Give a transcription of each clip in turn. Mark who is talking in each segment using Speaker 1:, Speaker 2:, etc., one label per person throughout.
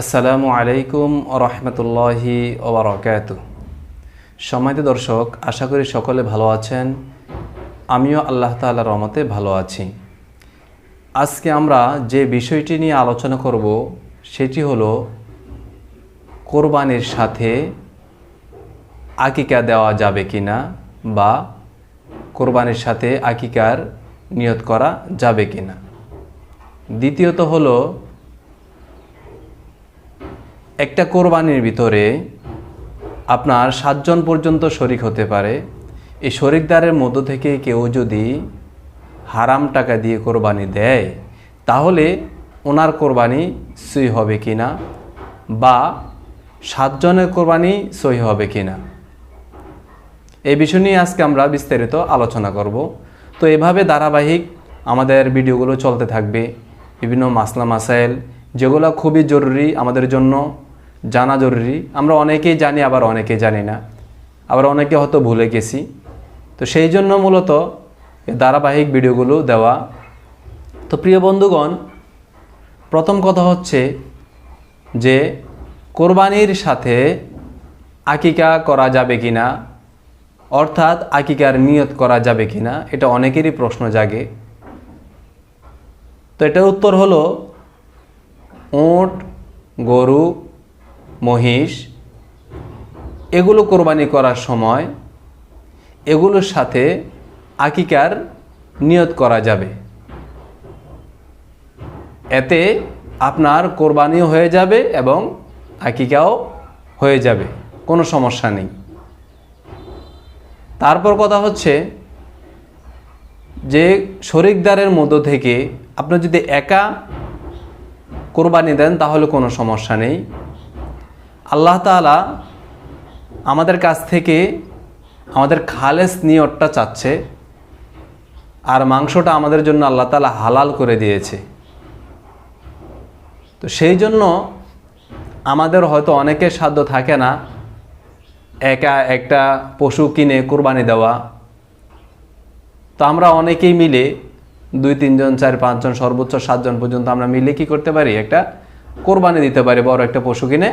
Speaker 1: আসসালামু আলাইকুম রহমতুল্লাহি ওবরাকাত সম্মানিত দর্শক, আশা করি সকলে ভালো আছেন। আমিও আল্লাহ তাআলার রহমতে ভালো আছি। আজকে আমরা যে বিষয়টি নিয়ে আলোচনা করব, সেটি হলো কোরবানির সাথে আকিকা দেওয়া যাবে কি না বা কোরবানির সাথে আকিকার নিয়ত করা যাবে কি না দ্বিতীয়ত হলো একটা কোরবানির ভিতরে আপনার সাতজন পর্যন্ত শরিক হতে পারে। এই শরিকদারের মধ্য থেকে কেউ যদি হারাম টাকা দিয়ে কোরবানি দেয়, তাহলে ওনার কোরবানি সই হবে কি না বা সাতজনের কোরবানি সই হবে কি না এই বিষয় নিয়ে আজকে আমরা বিস্তারিত আলোচনা করব। তো এভাবে ধারাবাহিক আমাদের ভিডিওগুলো চলতে থাকবে। বিভিন্ন মাসলা মাসাইল, যেগুলো খুবই জরুরি আমাদের জন্য। জানা জরুরি। আমরা অনেকেই জানি, আবার অনেকেই জানি না। আবার অনেকে হয়তো ভুলে গেছি। তো সেই জন্য মূলত ধারাবাহিক ভিডিওগুলো দেওয়া। তো প্রিয় বন্ধুগণ, প্রথম কথা হচ্ছে যে, কোরবানির সাথে আকিকা করা যাবে কি না অর্থাৎ আকিকার নিয়ত করা যাবে কি না এটা অনেকেরই প্রশ্ন জাগে। তো এটার উত্তর হলো ওট গরু মহিষ, এগুলো কোরবানি করার সময় এগুলোর সাথে আকিকার নিয়ত করা যাবে। এতে আপনার কোরবানিও হয়ে যাবে এবং আকিকাও হয়ে যাবে, কোনো সমস্যা নেই। তারপর কথা হচ্ছে যে শরিকদারের মধ্য থেকে আপনি যদি একা কোরবানি দেন তাহলে কোনো সমস্যা নেই। আল্লাহ তালা আমাদের কাছ থেকে আমাদের খালেস নিয়তটা চাচ্ছে আর মাংসটা আমাদের জন্য আল্লাহ তালা হালাল করে দিয়েছে। তো সেই জন্য আমাদের হয়তো অনেকের সাধ্য থাকে না একা একটা পশু কিনে কোরবানি দেওয়া। তো আমরা অনেকেই মিলে দুই, তিনজন, চার, পাঁচজন, সর্বোচ্চ সাতজন পর্যন্ত আমরা মিলে কি করতে পারি? একটা কোরবানি দিতে পারি, বড় একটা পশু কিনে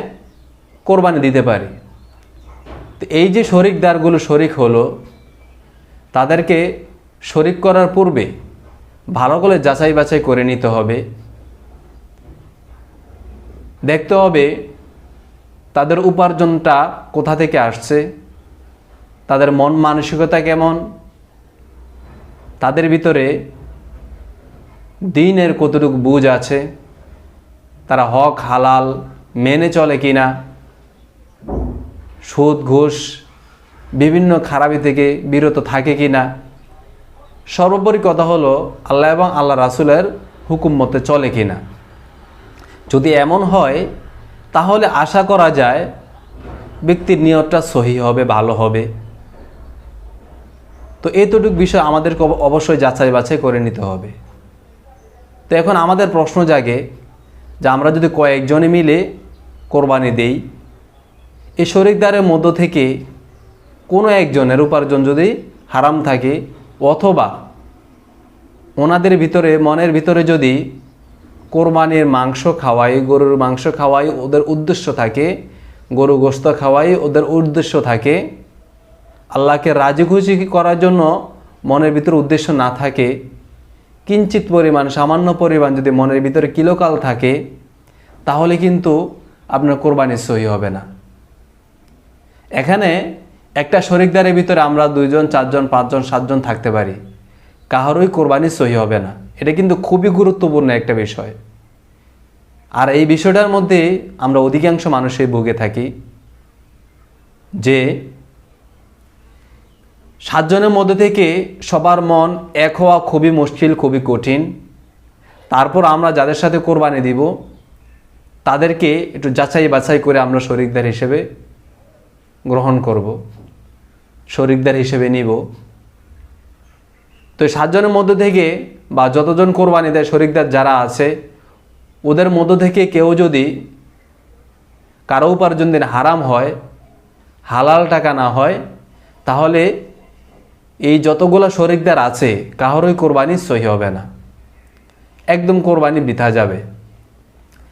Speaker 1: কোরবানি দিতে পারি। তো এই যে শরিকদারগুলো শরিক হলো, তাদেরকে শরিক করার পূর্বে ভালো করে যাচাই বাছাই করে নিতে হবে। দেখতে হবে তাদের উপার্জনটা কোথা থেকে আসছে, তাদের মন মানসিকতা কেমন, তাদের ভিতরে দিনের কতটুকু বুঝ আছে, তারা হক হালাল মেনে চলে কিনা। সুদ, ঘুষ, বিভিন্ন খারাপি থেকে বিরত থাকে কি না? সর্বোপরি কথা হলো, আল্লাহ এবং আল্লাহ রাসুলের হুকুম মতে চলে কি না? যদি এমন হয়, তাহলে আশা করা যায় ব্যক্তির নিয়তটা সহি হবে, ভালো হবে। তো এতটুকু বিষয় আমাদেরকে অবশ্যই যাচাই বাছাই করে নিতে হবে। তো এখন আমাদের প্রশ্ন জাগে যে আমরা যদি কয়েকজনে মিলে কোরবানি দেই এই শরিকদারের মধ্য থেকে কোনো একজনের উপার্জন যদি হারাম থাকে অথবা ওনাদের ভিতরে, মনের ভিতরে যদি কোরবানির মাংস খাওয়াই গরুর মাংস খাওয়াই ওদের উদ্দেশ্য থাকে, গরু গোস্ত খাওয়াই ওদের উদ্দেশ্য থাকে, আল্লাহকে রাজি খুশি করার জন্য মনের ভিতরে উদ্দেশ্য না থাকে, কিঞ্চিত পরিমাণ, সামান্য পরিমাণ যদি মনের ভিতরে কিলোকাল থাকে, তাহলে কিন্তু আপনার কোরবানি সহি হবে না। এখানে একটা শরিকদারের ভিতরে আমরা দুইজন, চারজন, পাঁচজন, সাতজন থাকতে পারি। কাহারই কোরবানি সহি হবে না। এটা কিন্তু খুবই গুরুত্বপূর্ণ একটা বিষয়। আর এই বিষয়টার মধ্যে আমরা অধিকাংশ মানুষই ভুগে থাকি যে সাতজনের মধ্যে থেকে সবার মন এক হওয়া খুবই মুশকিল, খুবই কঠিন। তারপর আমরা যাদের সাথে কোরবানি দিব, তাদেরকে একটু যাচাই বাছাই করে আমরা শরিকদার হিসেবে গ্রহণ করব, শরিকদার হিসেবে নিব। তো সাতজনের মধ্যে থেকে বা যতজন কোরবানি দেয়, শরিকদার যারা আছে, ওদের মধ্য থেকে কেউ যদি কারও উপার্জন দিন হারাম হয়, হালাল টাকা না হয়, তাহলে এই যতগুলো শরিকদার আছে, কাহারই কোরবানি সহি হবে না। একদম কোরবানি বৃথা যাবে।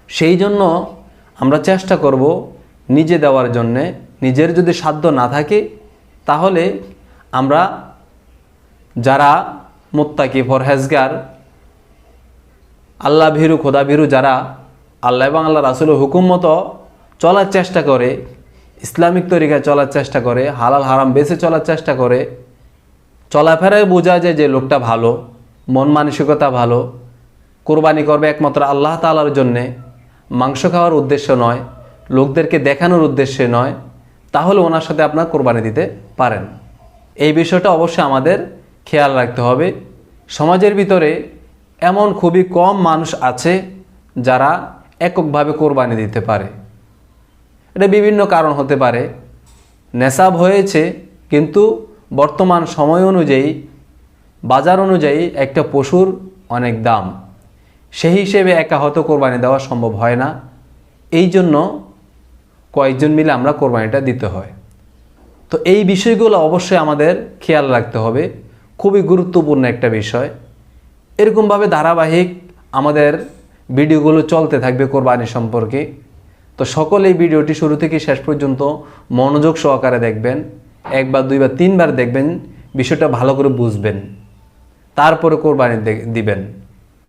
Speaker 1: সেই জন্য আমরা চেষ্টা করব নিজে দেওয়ার জন্যে নিজের যদি সাধ্য না থাকে, তাহলে আমরা যারা মোত্তাকি ফরহেজগার আল্লাহ ভীরু, খোদা ভীরু যারা, আল্লাহ এবং আল্লাহ রাসুলের হুকুম মতো চলার চেষ্টা করে, ইসলামিক তরিকায় চলার চেষ্টা করে, হালাল, হারাম বেছে চলার চেষ্টা করে, চলাফেরায় বোঝা যায় যে লোকটা ভালো, মন মানসিকতা ভালো, কোরবানি করবে একমাত্র আল্লাহ তালার জন্যে, মাংস খাওয়ার উদ্দেশ্য নয়, লোকদেরকে দেখানোর উদ্দেশ্যে নয় তাহলে ওনার সাথে আপনার কোরবানি দিতে পারেন। এই বিষয়টা অবশ্যই আমাদের খেয়াল রাখতে হবে। সমাজের ভিতরে এমন খুবই কম মানুষ আছে যারা এককভাবে কোরবানি দিতে পারে। এটা বিভিন্ন কারণ হতে পারে। নেশাব হয়েছে, কিন্তু বর্তমান সময় অনুযায়ী, বাজার অনুযায়ী একটা পশুর অনেক দাম। সেই হিসেবে একা হয়তো কোরবানি দেওয়া সম্ভব হয় না। এই জন্য কয়েকজন মিলে আমরা কোরবানিটা দিতে হয়। তো এই বিষয়গুলো অবশ্যই আমাদের খেয়াল রাখতে হবে। খুবই গুরুত্বপূর্ণ একটা বিষয়। এরকমভাবে ধারাবাহিক আমাদের ভিডিওগুলো চলতে থাকবে কোরবানি সম্পর্কে। তো সকল এই ভিডিওটি শুরু থেকে শেষ পর্যন্ত মনোযোগ সহকারে দেখবেন। একবার, দুইবার, তিনবার দেখবেন, বিষয়টা ভালো করে বুঝবেন। তারপরে কোরবানি দিবেন।